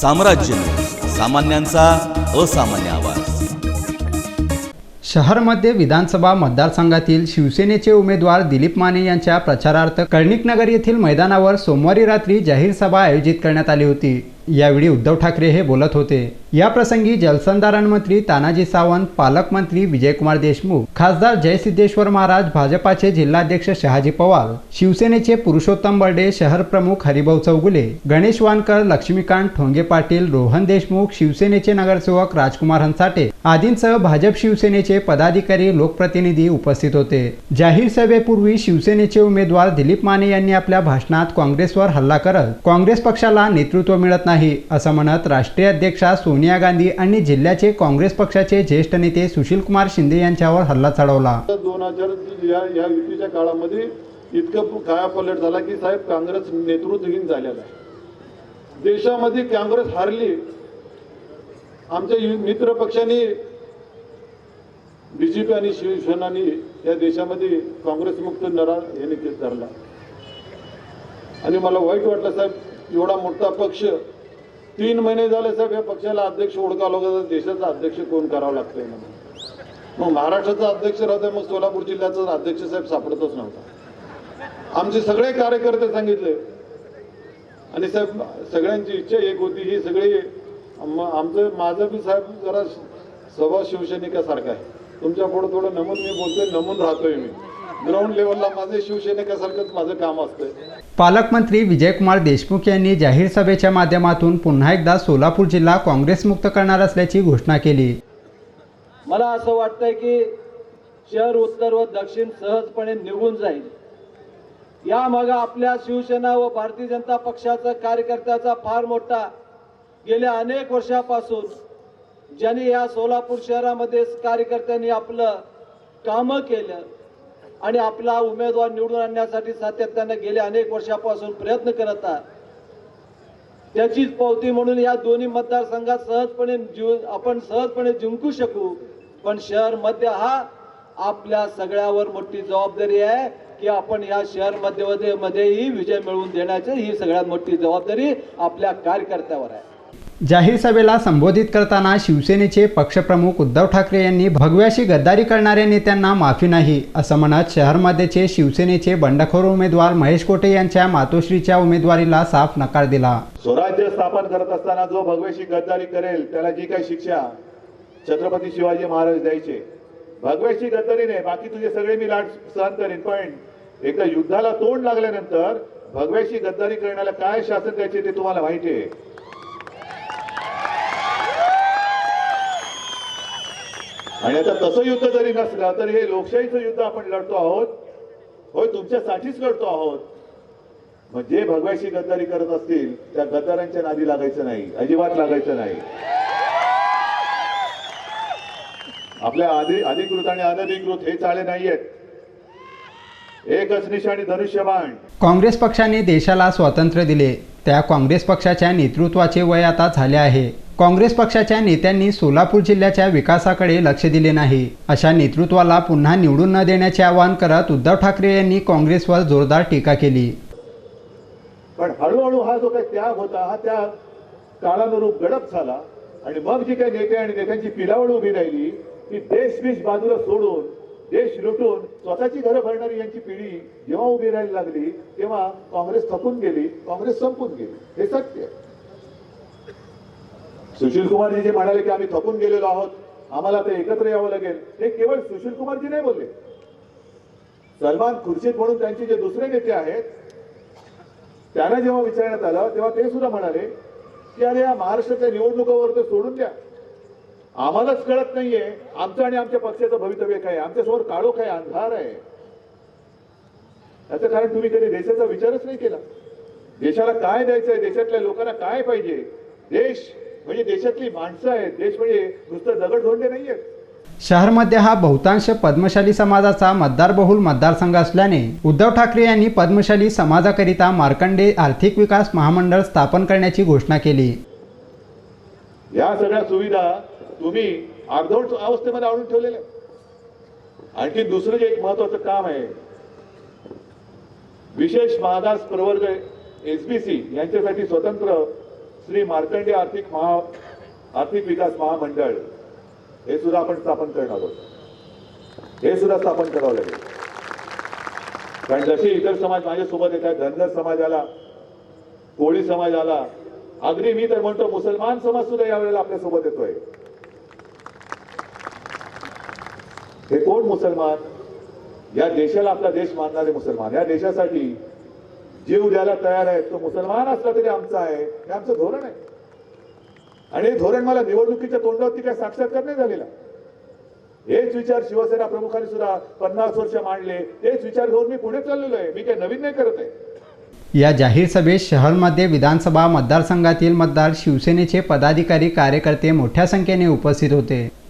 साम्राज्य सामान्यांचा असामान्य आवाज. शहरमध्ये विधानसभा मतदारसंघातील शिवसेनेचे उमेदवार दिलीप माने यांच्या प्रचारार्थ कर्णिकनगर येथील मैदानावर सोमवारी रात्री जाहीर सभा आयोजित करण्यात आली होती. यावेळी उद्धव ठाकरे हे बोलत होते. या प्रसंगी जलसंधारण मंत्री तानाजी सावंत पालकमंत्री विजयकुमार देशमुख खासदार जयसिद्धेश्वर महाराज भाजपाचे जिल्हाध्यक्ष शहाजी पवार शिवसेनेचे पुरुषोत्तम बर्डे शहर प्रमुख हरिभाऊ चौगुले गणेश वानकर लक्ष्मीकांत ठोंगे पाटील रोहन देशमुख शिवसेनेचे नगरसेवक राजकुमार हंसाटे आदींसह भाजप शिवसेनेचे पदाधिकारी लोकप्रतिनिधी उपस्थित होते. जाहीर सभेपूर्वी शिवसेनेचे उमेदवार दिलीप माने यांनी आपल्या भाषणात काँग्रेसवर हल्ला करत काँग्रेस पक्षाला नेतृत्व मिळत नाही. असं म्हणत राष्ट्रीय अध्यक्षा सोनिया गांधी आणि जिल्ह्याचे काँग्रेस पक्षाचे ज्येष्ठ नेते सुशील कुमार शिंदे यांच्यावर हल्ला चढवला. दोन हजार या युतीच्या काळामध्ये इतकं कायापलट झाला की साहेब काँग्रेस नेतृत्वहीन झालेला आहे. देशामध्ये काँग्रेस हारली. आमच्या यु- मित्र पक्षांनी बीजेपी आणि शिवसेनानी या देशामध्ये काँग्रेस मुक्त नरा हे ते धरला. आणि मला वाईट वाटलं साहेब एवढा मोठा पक्ष तीन महिने झाले साहेब या पक्षाला अध्यक्ष ओळखा लागत देशाचा अध्यक्ष कोण करावं लागतंय मग महाराष्ट्राचा अध्यक्ष राहतोय मग सोलापूर जिल्ह्याचा अध्यक्ष साहेब सापडतच नव्हता. आमचे सगळे कार्यकर्ते सांगितले. आणि साहेब सगळ्यांची इच्छा एक होती ही सगळी आमचं माझं बी साहेब जरा स्वभाव शिवसैनिकासारखा आहे. तुमच्यापुढे थोडं नमून मी बोलतोय नमून राहतोय मी. ग्राउंड लेवलला माझे शिवसैनिकासारखंच माझं काम असतंय. पालकमंत्री विजयकुमार देशमुख यांनी जाहीर सभेच्या माध्यमातून पुन्हा एकदा सोलापूर जिल्हा काँग्रेसमुक्त करणार असल्याची घोषणा केली. मला असं वाटतंय की शहर उत्तर व दक्षिण सहजपणे निघून जाईल. या मागे आपल्या शिवसेना व भारतीय जनता पक्षाचा कार्यकर्त्याचा फार मोठा गेल्या अनेक वर्षापासून ज्यांनी या सोलापूर शहरामध्ये कार्यकर्त्यांनी आपलं कामं केलं आणि आपला उमेदवार निवडून आणण्यासाठी सातत्याने गेल्या अनेक वर्षापासून प्रयत्न करत आहे त्याचीच पावती म्हणून या दोन्ही मतदारसंघात सहजपणे जीव आपण सहजपणे जिंकू शकू. पण शहर मध्य हा आपल्या सगळ्यावर मोठी जबाबदारी आहे की आपण या शहरमध्ये मध्येही विजय मिळवून देण्याची ही सगळ्यात मोठी जबाबदारी आपल्या कार्यकर्त्यावर आहे. जाहीर सभेला संबोधित करताना शिवसेनेचे पक्षप्रमुख उद्धव ठाकरे यांनी भगव्याशी गद्दारी करणाऱ्या नेत्यांना माफी नाही असं म्हणत शहरमध्येचे शिवसेनेचे बंडखोर उमेदवार महेश कोटे यांच्या मातोश्रीच्या उमेदवारीला साफ नकार दिला. स्वराज्य स्थापन करत असताना जो भगव्याशी गद्दारी करेल त्याला जी काही शिक्षा छत्रपती शिवाजी महाराज द्यायचे. भगव्याशी गद्दारी नाही बाकी तुझे सगळे मी लाट सहन करेन पण एकदा युद्धाला तोंड लागल्यानंतर भगव्याशी गद्दारी करण्याला काय शासन द्यायचे ते तुम्हाला माहिती आहे. आणि आता तसं युद्ध जरी नसलं तर हे लोकशाहीचं युद्ध आपण लढतो आहोत. होय तुमच्यासाठीच लढतो आहोत. मग जे भगव्याशी गद्दारी करत असतील त्या गद्दारांच्या नादी लागायचं नाही अजिबात लागायचं नाही. आपल्या आधी अधिकृत आणि अनधिकृत हे चाळे नाहीयेत. एकच निशाणी धनुष्यबाण. काँग्रेस पक्षाने देशाला स्वातंत्र्य दिले. त्या काँग्रेस पक्षाच्या नेतृत्वाचे वय आता झाले आहे. काँग्रेस पक्षाच्या नेत्यांनी सोलापूर जिल्ह्याच्या विकासाकडे लक्ष दिले नाही. अशा नेतृत्वाला पुन्हा निवडून न देण्याचे आवाहन करत उद्धव ठाकरे यांनी काँग्रेसवर जोरदार टीका केली. पण हळूहळू हा जो काही त्याग होता हा त्या काळानुरूप गडप झाला आणि मग जी काही नेते आणि नेत्यांची पिलावळ उभी राहिली ती देश बीश बाजूला सोडून देश लुटून स्वतःची घरं भरणारी यांची पिढी जेव्हा उभी राहायला लागली तेव्हा काँग्रेस थकून गेली काँग्रेस संपून गेली. हे सत्य सुशील कुमारजी जे म्हणाले की आम्ही थकून गेलेलो आहोत आम्हाला ते एकत्र यावं लागेल. हे केवळ सुशील कुमारजी नाही बोलले. सलमान खुर्शीद म्हणून त्यांचे जे दुसरे नेते आहेत त्यांना जेव्हा विचारण्यात आलं तेव्हा ते सुद्धा म्हणाले की अरे या महाराष्ट्राच्या निवडणुकावर ते सोडून द्या. आम्हालाच कळत नाहीये आमचं आणि आमच्या पक्षाचं भवितव्य काय आमच्यासमोर काळोख आहे अंधार आहे? याचं कारण तुम्ही कधी देशाचा विचारच नाही केला. देशाला काय द्यायचंय? देशातल्या लोकांना काय पाहिजे? देश म्हणजे देशातली माणसं आहेत. देश म्हणजे नुसतं दगडधोंडे नाहीयेत शहरमध्ये हा बहुतांश पद्मशाली समाजाचा मतदारबहुल मतदारसंघ असल्याने उद्धव ठाकरे यांनी पद्मशाली समाजाकरिता मार्कंडे आर्थिक विकास महामंडळ स्थापन करण्याची घोषणा केली. या सगळ्या सुविधा तुम्ही अर्धवट अवस्थेमध्ये आणून ठेवलेल्या आहेत. आणखी दुसरं जे एक महत्वाचं काम आहे विशेष मागास प्रवर्ग एसबीसी यांच्यासाठी स्वतंत्र श्री मार्कंडे आर्थिक महा आर्थिक विकास महामंडळ हे सुद्धा आपण स्थापन करणार आहोत. हे सुद्धा स्थापन करावं लागेल. कारण जसे इतर समाज माझ्यासोबत येत आहेत धनगर समाजाला कोळी समाजाला अगदी मी तर म्हणतो मुसलमान समाज सुद्धा यावेळेला आपल्यासोबत येतोय. हे कोण मुसलमान? या देशाला आपला देश मानणारे मुसलमान. या देशासाठी जीव द्यायला तयार आहे. तो मुसलमान असला तरी आमचा आहे. हे आमचं धोरण आहे. आणि हे धोरण मला निवडणुकीच्या तोंडावरती काय साक्षात्कार नाही झालेला. हेच विचार शिवसेना प्रमुखांनी सुद्धा पन्नास वर्ष मांडले. हेच विचार घेऊन मी पुढे चाललेलो आहे. मी काही नवीन नाही करत आहे. या जाहीर सभेत शहरमध्ये विधानसभा मतदारसंघातील मतदार शिवसेनेचे पदाधिकारी कार्यकर्ते मोठ्या संख्येने उपस्थित होते.